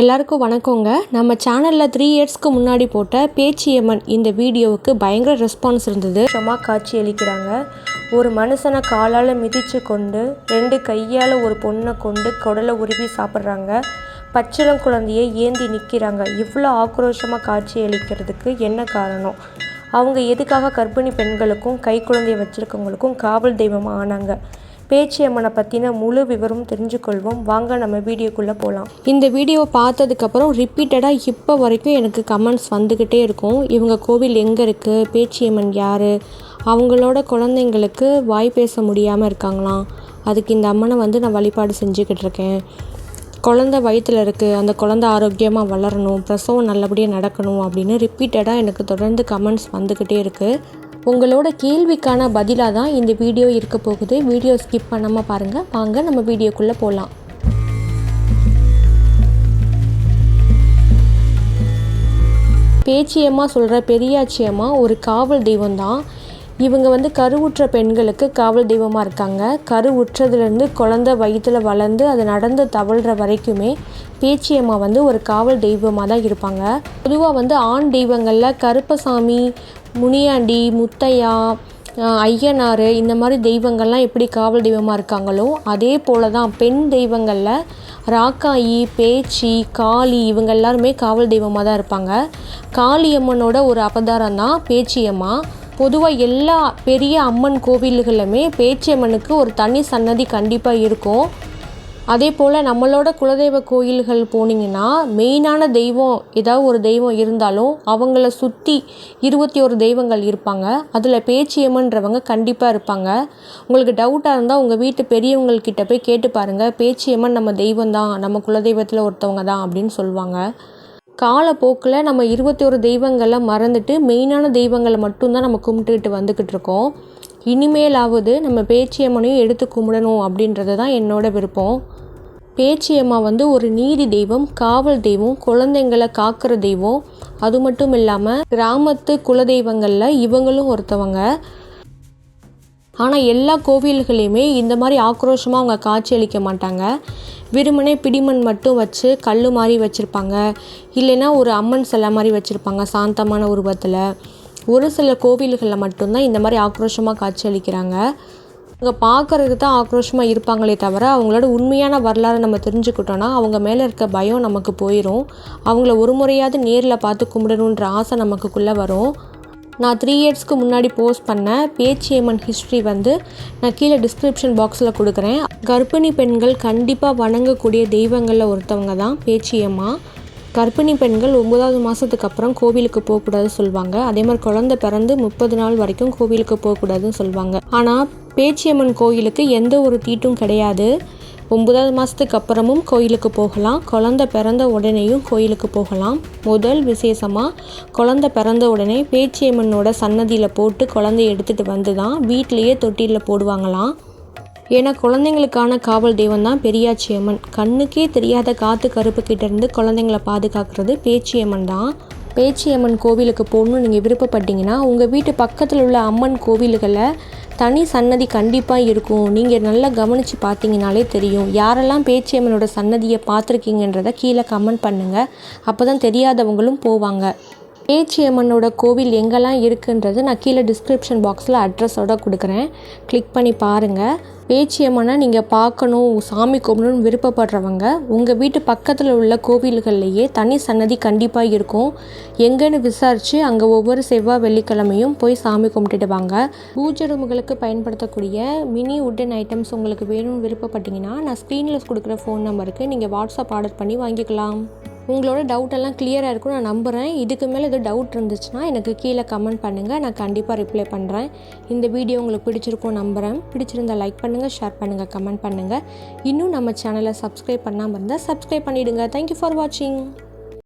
எல்லாருக்கும் வணக்கங்க. நம்ம சேனலில் த்ரீ இயர்ஸ்க்கு முன்னாடி போட்ட பேச்சியம்மன் இந்த வீடியோவுக்கு பயங்கர ரெஸ்பான்ஸ் இருந்தது. சும்மா காட்சி அளிக்கிறாங்க. ஒரு மனுஷனை காலால் மிதித்து கொண்டு ரெண்டு கையால் ஒரு பொண்ணை கொண்டு குடலை உருவி சாப்பிட்றாங்க. பச்சிளம் குழந்தையை ஏந்தி நிற்கிறாங்க இவ்வளோ ஆக்ரோஷமாக காட்சி அளிக்கிறதுக்கு என்ன காரணம்? அவங்க எதுக்காக கர்ப்பிணி பெண்களுக்கும் கை குழந்தையை வச்சுருக்கவங்களுக்கும் காவல் தெய்வமாக ஆனாங்க? பேச்சியம்மனை பற்றின முழு விவரம் தெரிஞ்சுக்கொள்வோம். வாங்க நம்ம வீடியோக்குள்ளே போகலாம் இந்த வீடியோவை பார்த்ததுக்கப்புறம் ரிப்பீட்டடாக இப்போ வரைக்கும் எனக்கு கமெண்ட்ஸ் வந்துக்கிட்டே இருக்கும். இவங்க கோவில் எங்கே இருக்குது பேச்சியம்மன் யார்? அவங்களோட குழந்தைங்களுக்கு வாய் பேச முடியாமல் இருக்காங்களாம். அதுக்கு இந்த அம்மனை வந்து நான் வழிபாடு செஞ்சுக்கிட்டு இருக்கேன். குழந்த வயிற்றில் இருக்குது அந்த குழந்த ஆரோக்கியமாக வளரணும். பிரசவம் நல்லபடியாக நடக்கணும் அப்படின்னு ரிப்பீட்டடாக எனக்கு தொடர்ந்து கமெண்ட்ஸ் வந்துக்கிட்டே இருக்குது உங்களோட கேள்விக்கான பதிலாக தான் இந்த வீடியோ இருக்க போகுது. வீடியோ ஸ்கிப் பண்ணாமல் பாருங்கள் வாங்க நம்ம வீடியோக்குள்ளே போகலாம் பேச்சியம்மா சொல்கிற பெரியாச்சியம்மா ஒரு காவல் தெய்வம் தான். இவங்க வந்து கருவுற்ற பெண்களுக்கு காவல் தெய்வமாக இருக்காங்க. கருவுற்றதுலேருந்து குழந்தை குழந்த வயிற்றில் வளர்ந்து அது நடந்து தவழ்கிற வரைக்குமே பேச்சியம்மா வந்து ஒரு காவல் தெய்வமாக தான் இருப்பாங்க. பொதுவாக வந்து ஆண் தெய்வங்களில் கருப்பசாமி முனியாண்டி முத்தையா ஐயனார் இந்த மாதிரி தெய்வங்கள்லாம் எப்படி காவல் தெய்வமாக இருக்காங்களோ அதே போல் தான் பெண் தெய்வங்களில் ராக்காயி பேச்சி காளி இவங்க எல்லாருமே காவல் தெய்வமாக தான் இருப்பாங்க. காளியம்மனோட ஒரு அவதாரம் தான் பேச்சியம்மா. பொதுவாக எல்லா பெரிய அம்மன் கோவில்களுமே பேச்சியம்மனுக்கு ஒரு தனி சன்னதி கண்டிப்பாக இருக்கும். அதே போல் நம்மளோட குலதெய்வ கோயில்கள் போனீங்கன்னா மெயினான தெய்வம் ஏதாவது ஒரு தெய்வம் இருந்தாலும் அவங்கள சுற்றி இருபத்தி ஒரு தெய்வங்கள் இருப்பாங்க. அதில் பேச்சியம்மன்றவங்க கண்டிப்பாக இருப்பாங்க. உங்களுக்கு டவுட்டாக இருந்தால் உங்கள் வீட்டு பெரியவங்கள்கிட்ட போய் கேட்டு பாருங்கள் பேச்சியம்மன் நம்ம தெய்வம் தான் நம்ம குலதெய்வத்தில் ஒருத்தவங்க தான் அப்படின்னு சொல்லுவாங்க. காலப்போக்கில் நம்ம இருபத்தி ஒரு தெய்வங்களை மறந்துட்டு மெயினான தெய்வங்களை மட்டும்தான் நம்ம கும்பிட்டுக்கிட்டு வந்துக்கிட்டு இருக்கோம். இனிமேலாவது நம்ம பேச்சியம்மனையும் எடுத்து கும்பிடணும் அப்படின்றது தான் என்னோட விருப்பம். பேச்சியம்மா வந்து ஒரு நீதி தெய்வம் காவல் தெய்வம் குழந்தைங்களை காக்கிற தெய்வம். அது மட்டும் இல்லாமல் கிராமத்து குலதெய்வங்களில் இவங்களும் ஒருத்தவங்க. ஆனால் எல்லா கோவில்களையுமே இந்த மாதிரி ஆக்ரோஷமாக அவங்க காட்சி அளிக்க மாட்டாங்க. வெறுமனே பிடிமண் மட்டும் வச்சு கல் மாதிரி வச்சுருப்பாங்க. இல்லைன்னா ஒரு அம்மன் சிலை மாதிரி வச்சுருப்பாங்க சாந்தமான உருவத்தில். ஒரு சில கோவில்களில் மட்டும்தான் இந்த மாதிரி ஆக்ரோஷமாக காட்சி அளிக்கிறாங்க அங்கே பார்க்குறதுக்கு தான் ஆக்ரோஷமாக இருப்பாங்களே தவிர அவங்களோட உண்மையான வரலாறு நம்ம தெரிஞ்சுக்கிட்டோன்னா அவங்க மேலே இருக்க பயம் நமக்கு போயிடும் அவங்கள ஒரு முறையாவது நேரில் பார்த்து கும்பிடணுன்ற ஆசை நமக்குள்ளே வரும். நான் த்ரீ இயர்ஸ்க்கு முன்னாடி போஸ்ட் பண்ண பேச்சியம்மன் ஹிஸ்ட்ரி வந்து நான் கீழே டிஸ்கிரிப்ஷன் பாக்ஸில் கொடுக்குறேன். கர்ப்பிணி பெண்கள் கண்டிப்பாக வணங்கக்கூடிய தெய்வங்களில் ஒருத்தவங்க தான் பேச்சியம்மா. கர்ப்பிணி பெண்கள் ஒம்பதாவது மாதத்துக்கு அப்புறம் கோவிலுக்கு போகக்கூடாதுன்னு சொல்லுவாங்க அதே மாதிரி குழந்தை பிறந்து முப்பது நாள் வரைக்கும் கோவிலுக்கு போகக்கூடாதுன்னு சொல்லுவாங்க ஆனால் பேச்சியம்மன் கோயிலுக்கு எந்த ஒரு தீட்டும் கிடையாது. ஒன்பதாவது மாதத்துக்கு அப்புறமும் கோயிலுக்கு போகலாம். குழந்த பிறந்த உடனேயும் கோயிலுக்கு போகலாம். முதல் விசேஷமாக குழந்த பிறந்த உடனே பேச்சியம்மனோட சன்னதியில் போட்டு குழந்தைய எடுத்துகிட்டு வந்து தான் வீட்டிலையே தொட்டிலில் போடுவாங்களாம். ஏன்னா குழந்தைங்களுக்கான காவல் தெய்வம் தான் பெரியாச்சி அம்மன். கண்ணுக்கே தெரியாத காற்று கருப்பு கிட்டேருந்து குழந்தைங்கள பாதுகாக்கிறது பேச்சியம்மன் தான். பேச்சியம்மன் கோவிலுக்கு போகணுன்னு நீங்கள் விருப்பப்பட்டீங்கன்னா உங்கள் வீட்டு பக்கத்தில் உள்ள அம்மன் கோவில்களை தனி சன்னதி கண்டிப்பாக இருக்கும். நீங்கள் நல்லா கவனித்து பார்த்தீங்கனாலே தெரியும். யாரெல்லாம் பேச்சியம்மனோட சன்னதியை பார்த்துருக்கீங்கன்றத கீழே கமெண்ட் பண்ணுங்கள் அப்போ தான் தெரியாதவங்களும் போவாங்க. ஏச்சியம்மனோட கோவில் எங்கெல்லாம் இருக்குன்றது நான் கீழே டிஸ்கிரிப்ஷன் பாக்ஸில் அட்ரஸோடு கொடுக்குறேன். கிளிக் பண்ணி பாருங்கள் பேச்சியம்மனை நீங்கள் பார்க்கணும் சாமி கும்பிடணும்னு விருப்பப்படுறவங்க உங்கள் வீட்டு பக்கத்தில் உள்ள கோவில்கள்லேயே தனி சன்னதி கண்டிப்பாக இருக்கும். எங்கேன்னு விசாரித்து அங்கே ஒவ்வொரு செவ்வாய் வெள்ளிக்கிழமையும் போய் சாமி கும்பிட்டுட்டு வாங்க. பூஜை ரூம்களுக்கு பயன்படுத்தக்கூடிய மினி உட்டன் ஐட்டம்ஸ் உங்களுக்கு வேணும்னு விருப்பப்பட்டீங்கன்னா நான் ஸ்க்ரீனில் கொடுக்குற ஃபோன் நம்பருக்கு நீங்கள் வாட்ஸ்அப் ஆர்டர் பண்ணி வாங்கிக்கலாம். உங்களோட டவுட்டெல்லாம் கிளியராக இருக்கும் நான் நம்புகிறேன் இதுக்கு மேலே எதுவும் டவுட் இருந்துச்சுன்னா எனக்கு கீழே கமெண்ட் பண்ணுங்கள் நான் கண்டிப்பாக ரிப்ளை பண்ணுறேன் இந்த வீடியோ உங்களுக்கு பிடிச்சிருக்கும் நம்புகிறேன் பிடிச்சிருந்தால் லைக் பண்ணுங்கள் ஷேர் பண்ணுங்கள் கமெண்ட் பண்ணுங்கள் இன்னும் நம்ம சேனலை சப்ஸ்கிரைப் பண்ணாமல் இருந்தால் சப்ஸ்கிரைப் பண்ணிவிடுங்க தேங்க்யூ ஃபார் வாட்சிங்